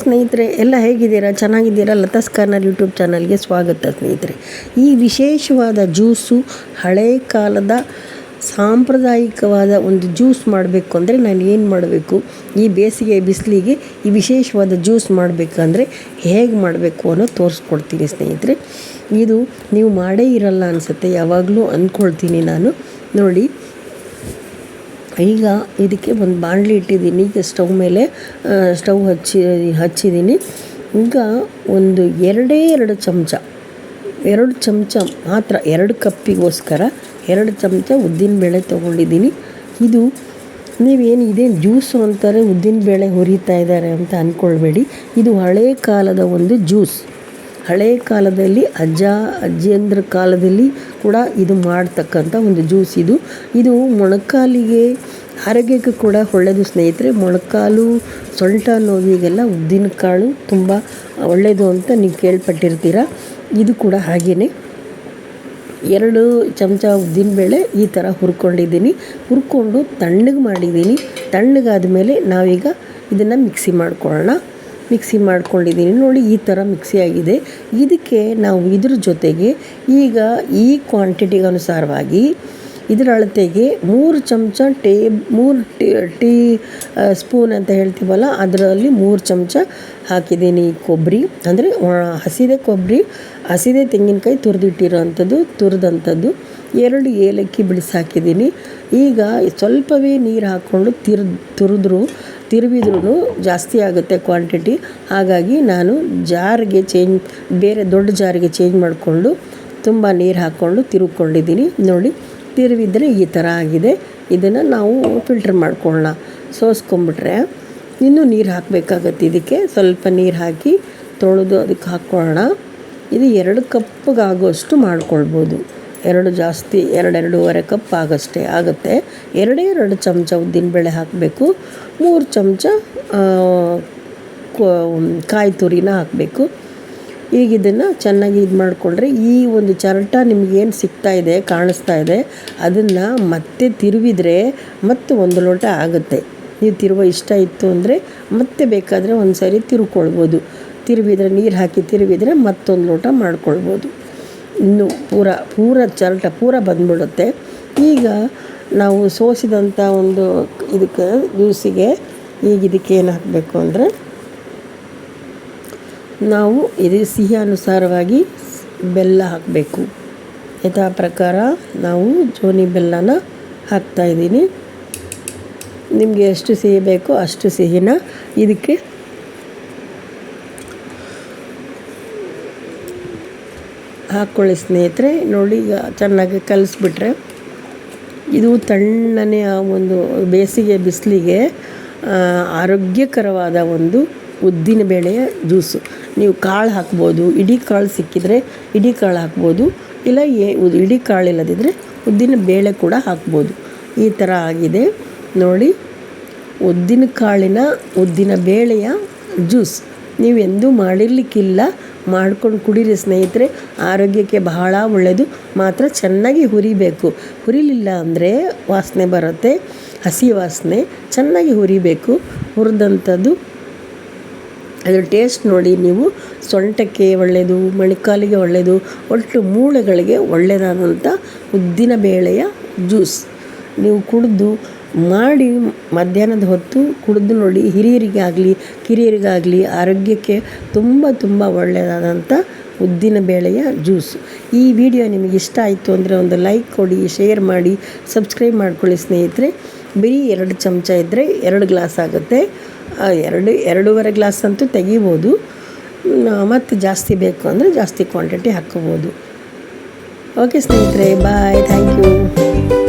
ಸ್ನೇಹಿತರೆ. ಎಲ್ಲ ಹೇಗಿದ್ದೀರಾ? ಚೆನ್ನಾಗಿದ್ದೀರಾ? ಲತಾಸ್ ಕಾರ್ನರ್ ಯೂಟ್ಯೂಬ್ ಚಾನಲ್ಗೆ ಸ್ವಾಗತ ಸ್ನೇಹಿತರೆ. ಈ ವಿಶೇಷವಾದ ಜ್ಯೂಸು ಹಳೆ ಕಾಲದ ಸಾಂಪ್ರದಾಯಿಕವಾದ ಒಂದು ಜ್ಯೂಸ್ ಮಾಡಬೇಕು ಅಂದರೆ ನಾನು ಏನು ಮಾಡಬೇಕು? ಈ ಬೇಸಿಗೆ ಬಿಸಿಲಿಗೆ ಈ ವಿಶೇಷವಾದ ಜ್ಯೂಸ್ ಮಾಡಬೇಕಂದ್ರೆ ಹೇಗೆ ಮಾಡಬೇಕು ಅನ್ನೋ ತೋರಿಸ್ಕೊಡ್ತೀನಿ ಸ್ನೇಹಿತರೆ. ಇದು ನೀವು ಮಾಡೇ ಇರಲ್ಲ ಅನಿಸುತ್ತೆ. ಯಾವಾಗಲೂ ಅಂದ್ಕೊಳ್ತೀನಿ ನಾನು. ನೋಡಿ ಈಗ ಇದಕ್ಕೆ ಒಂದು ಬಾಣಲಿ ಇಟ್ಟಿದ್ದೀನಿ, ಈಗ ಸ್ಟವ್ ಮೇಲೆ ಸ್ಟವ್ ಹಚ್ಚಿ, ಹಚ್ಚಿದ್ದೀನಿ. ಈಗ ಒಂದು ಎರಡೇ ಎರಡು ಚಮಚ ಎರಡು ಚಮಚ ಮಾತ್ರ, ಎರಡು ಕಪ್ಪಿಗೋಸ್ಕರ ಎರಡು ಚಮಚ ಉದ್ದಿನಬೇಳೆ ತೊಗೊಂಡಿದ್ದೀನಿ. ಇದು ನೀವೇನು ಇದೇನು ಜ್ಯೂಸು ಅಂತಾರೆ ಉದ್ದಿನಬೇಳೆ ಹುರಿತಾ ಇದ್ದಾರೆ ಅಂತ ಅಂದ್ಕೊಳ್ಬೇಡಿ ಇದು ಹಳೆ ಕಾಲದ ಒಂದು ಜ್ಯೂಸ್. ಹಳೇ ಕಾಲದಲ್ಲಿ, ಅಜ್ಜ, ಅಜ್ಜಿಯಂದ್ರ ಕಾಲದಲ್ಲಿ ಕೂಡ ಇದು ಮಾಡ್ತಕ್ಕಂಥ ಒಂದು ಜ್ಯೂಸ್ ಇದು. ಇದು ಮೊಣಕಾಲಿಗೆ, ಆರೋಗ್ಯಕ್ಕೆ ಕೂಡ ಒಳ್ಳೆಯದು ಸ್ನೇಹಿತರೆ. ಮೊಣಕಾಲು, ಸೊಂಟ ನೋವಿಗೆಲ್ಲ ಉದ್ದಿನಕಾಳು ತುಂಬ ಒಳ್ಳೆಯದು ಅಂತ ನೀವು ಕೇಳ್ಪಟ್ಟಿರ್ತೀರ. ಇದು ಕೂಡ ಹಾಗೆಯೇ ಎರಡು ಚಮಚ ಉದ್ದಿನಬೇಳೆ ಈ ಥರ ಹುರ್ಕೊಂಡಿದ್ದೀನಿ. ಹುರ್ಕೊಂಡು ತಣ್ಣಗೆ ಮಾಡಿದ್ದೀನಿ. ತಣ್ಣಗಾದ ಮೇಲೆ ನಾವೀಗ ಇದನ್ನು ಮಿಕ್ಸಿ ಮಾಡ್ಕೊಳ್ಳೋಣ. ಮಿಕ್ಸಿ ಮಾಡ್ಕೊಂಡಿದ್ದೀನಿ. ನೋಡಿ, ಈ ಥರ ಮಿಕ್ಸಿ ಆಗಿದೆ. ಇದಕ್ಕೆ ನಾವು ಇದ್ರ ಜೊತೆಗೆ ಈಗ ಈ ಕ್ವಾಂಟಿಟಿಗೆ ಅನುಸಾರವಾಗಿ ಇದರ ಅಳತೆಗೆ ಮೂರು ಚಮಚ ಟೇ ಮೂರು ಟೀ ಟೀ ಸ್ಪೂನ್ ಅಂತ ಹೇಳ್ತೀವಲ್ಲ, ಅದರಲ್ಲಿ ಮೂರು ಚಮಚ ಹಾಕಿದ್ದೀನಿ ಕೊಬ್ಬರಿ. ಅಂದರೆ ಹಸಿದೆ ಕೊಬ್ಬರಿ, ಹಸಿದೆ ತೆಂಗಿನಕಾಯಿ ತುರಿದಿಟ್ಟಿರೋ ಅಂಥದ್ದು ತುರಿದಂಥದ್ದು, ಎರಡು ಏಲಕ್ಕಿ ಬಿಡಿಸಿ ಹಾಕಿದ್ದೀನಿ ಈಗ ಸ್ವಲ್ಪವೇ ನೀರು ಹಾಕ್ಕೊಂಡು ತಿರ್, ತುರಿದ್ರು ತಿರುವಿದ್ರೂ ಜಾಸ್ತಿ ಆಗುತ್ತೆ ಕ್ವಾಂಟಿಟಿ ಹಾಗಾಗಿ ನಾನು ಜಾರಿಗೆ ಚೇಂಜ್ ಬೇರೆ ದೊಡ್ಡ ಜಾರಿಗೆ ಚೇಂಜ್ ಮಾಡಿಕೊಂಡು ತುಂಬ ನೀರು ಹಾಕ್ಕೊಂಡು ತಿರುಗ್ಕೊಂಡಿದ್ದೀನಿ. ನೋಡಿ, ತಿರುವಿದ್ರೆ ಈ ಥರ ಆಗಿದೆ. ಇದನ್ನು ನಾವು ಫಿಲ್ಟ್ರ್ ಮಾಡ್ಕೊಳ್ಳೋಣ. ಸೋಸ್ಕೊಂಬಿಟ್ರೆ ಇನ್ನೂ ನೀರು ಹಾಕಬೇಕಾಗತ್ತೆ. ಇದಕ್ಕೆ ಸ್ವಲ್ಪ ನೀರು ಹಾಕಿ ತೊಳೆದು ಅದಕ್ಕೆ ಹಾಕ್ಕೊಳ್ಳೋಣ. ಇದು ಎರಡು ಕಪ್ಪಿಗಾಗೋಷ್ಟು ಮಾಡ್ಕೊಳ್ಬೋದು. ಎರಡು ಜಾಸ್ತಿ ಎರಡು ಎರಡೂವರೆ ಕಪ್ ಆಗಷ್ಟೇ ಆಗುತ್ತೆ. ಎರಡೇ ಎರಡು ಚಮಚ ಉದ್ದಿನಬೇಳೆ ಹಾಕಬೇಕು. ಮೂರು ಚಮಚ ಕಾಯಿ ತುರಿನ ಹಾಕಬೇಕು. ಈಗ ಇದನ್ನು ಚೆನ್ನಾಗಿ ಇದು ಮಾಡಿಕೊಂಡ್ರೆ ಈ ಒಂದು ಚರಟ ನಿಮಗೇನು ಸಿಗ್ತಾ ಇದೆ, ಕಾಣಿಸ್ತಾ ಇದೆ, ಅದನ್ನು ಮತ್ತೆ ತಿರುವಿದ್ರೆ ಮತ್ತೆ ಒಂದು ಲೋಟ ಆಗುತ್ತೆ. ನೀವು ತಿರುವ ಇಷ್ಟ ಇತ್ತು ಅಂದರೆ ಮತ್ತೆ ಬೇಕಾದರೆ ಒಂದು ಸಾರಿ ತಿರುಕೊಳ್ಬೋದು. ತಿರುವಿದ್ರೆ ನೀರು ಹಾಕಿ ತಿರುವಿದ್ರೆ ಮತ್ತೊಂದು ಲೋಟ ಮಾಡ್ಕೊಳ್ಬೋದು. ಇನ್ನು ಪೂರ ಪೂರ ಚರಟ ಪೂರ ಬಂದ್ಬಿಡುತ್ತೆ. ಈಗ ನಾವು ಸೋಸಿದಂಥ ಒಂದು ಇದಕ್ಕೆ, ಜ್ಯೂಸಿಗೆ ಈಗ ಇದಕ್ಕೆ ಏನು ಹಾಕಬೇಕು ಅಂದರೆ ನಾವು ಇದು ಸಿಹಿ ಅನುಸಾರವಾಗಿ ಬೆಲ್ಲ ಹಾಕಬೇಕು. ಯಥಾ ಪ್ರಕಾರ ನಾವು ಜೋನಿ ಬೆಲ್ಲನ ಹಾಕ್ತಾಯಿದ್ದೀನಿ ನಿಮಗೆ ಎಷ್ಟು ಸಿಹಿ ಬೇಕೋ ಅಷ್ಟು ಸಿಹಿನ ಇದಕ್ಕೆ ಹಾಕ್ಕೊಳ್ಳಿ ಸ್ನೇಹಿತರೆ. ನೋಡಿ, ಈಗ ಚೆನ್ನಾಗಿ ಕಲಿಸ್ಬಿಟ್ರೆ. ಇದು ತಣ್ಣನೆ ಒಂದು ಬೇಸಿಗೆ ಬಿಸಿಲಿಗೆ ಆರೋಗ್ಯಕರವಾದ ಒಂದು ಉದ್ದಿನ ಬೇಳೆಯ ಜ್ಯೂಸು. ನೀವು ಕಾಳು ಹಾಕ್ಬೋದು, ಇಡೀ ಕಾಳು ಸಿಕ್ಕಿದರೆ ಇಡೀ ಕಾಳು ಹಾಕ್ಬೋದು, ಇಲ್ಲ ಏ ಇಡೀ ಕಾಳು ಇಲ್ಲದಿದ್ದರೆ ಉದ್ದಿನ ಬೇಳೆ ಕೂಡ ಹಾಕ್ಬೋದು. ಈ ಥರ ಆಗಿದೆ. ನೋಡಿ, ಉದ್ದಿನ ಕಾಳಿನ ಉದ್ದಿನ ಬೇಳೆಯ ಜ್ಯೂಸ್. ನೀವು ಎಂದೂ ಮಾಡಿರಲಿಕ್ಕಿಲ್ಲ. ಮಾಡ್ಕೊಂಡು ಕುಡೀರಿ ಸ್ನೇಹಿತರೆ. ಆರೋಗ್ಯಕ್ಕೆ ಬಹಳ ಒಳ್ಳೆಯದು ಮಾತ್ರ ಚೆನ್ನಾಗಿ ಹುರಿಬೇಕು. ಹುರಿಲಿಲ್ಲ ಅಂದರೆ ವಾಸನೆ ಬರುತ್ತೆ. ಹಸಿ ವಾಸನೆ, ಚೆನ್ನಾಗಿ ಹುರಿಬೇಕು. ಹುರಿದಂಥದ್ದು. ಅದರ ಟೇಸ್ಟ್ ನೋಡಿ ನೀವು. ಸೊಂಟಕ್ಕೆ ಒಳ್ಳೆಯದು ಮೊಣಕಾಲಿಗೆ ಒಳ್ಳೆಯದು ಒಟ್ಟು ಮೂಳೆಗಳಿಗೆ ಒಳ್ಳೆಯದಾದಂಥ ಉದ್ದಿನ ಬೇಳೆಯ ಜ್ಯೂಸ್. ನೀವು ಕುಡಿದು ಮಾಡಿ ಮಧ್ಯಾಹ್ನದ ಹೊತ್ತು ಕುಡಿದು ನೋಡಿ ಹಿರಿಯರಿಗಾಗಲಿ, ಕಿರಿಯರಿಗಾಗಲಿ ಆರೋಗ್ಯಕ್ಕೆ ತುಂಬ ತುಂಬ ಒಳ್ಳೆಯದಾದಂಥ ಉದ್ದಿನ ಬೇಳೆಯ ಜ್ಯೂಸು. ಈ ವಿಡಿಯೋ ನಿಮಗೆ ಇಷ್ಟ ಆಯಿತು ಅಂದರೆ ಒಂದು ಲೈಕ್ ಕೊಡಿ, ಶೇರ್ ಮಾಡಿ, ಸಬ್ಸ್ಕ್ರೈಬ್ ಮಾಡ್ಕೊಳ್ಳಿ ಸ್ನೇಹಿತರೆ. ಬರೀ ಎರಡು ಚಮಚ ಇದ್ದರೆ ಎರಡು ಗ್ಲಾಸ್ ಆಗುತ್ತೆ. ಎರಡು, ಎರಡೂವರೆ ಗ್ಲಾಸ್ ಅಂತೂ ತೆಗಿಬೋದು. ಮತ್ತು ಜಾಸ್ತಿ ಬೇಕು ಅಂದರೆ ಜಾಸ್ತಿ ಕ್ವಾಂಟಿಟಿ ಹಾಕ್ಕೋಬೋದು. ಓಕೆ ಸ್ನೇಹಿತರೆ, ಬಾಯ್, ಥ್ಯಾಂಕ್ ಯು.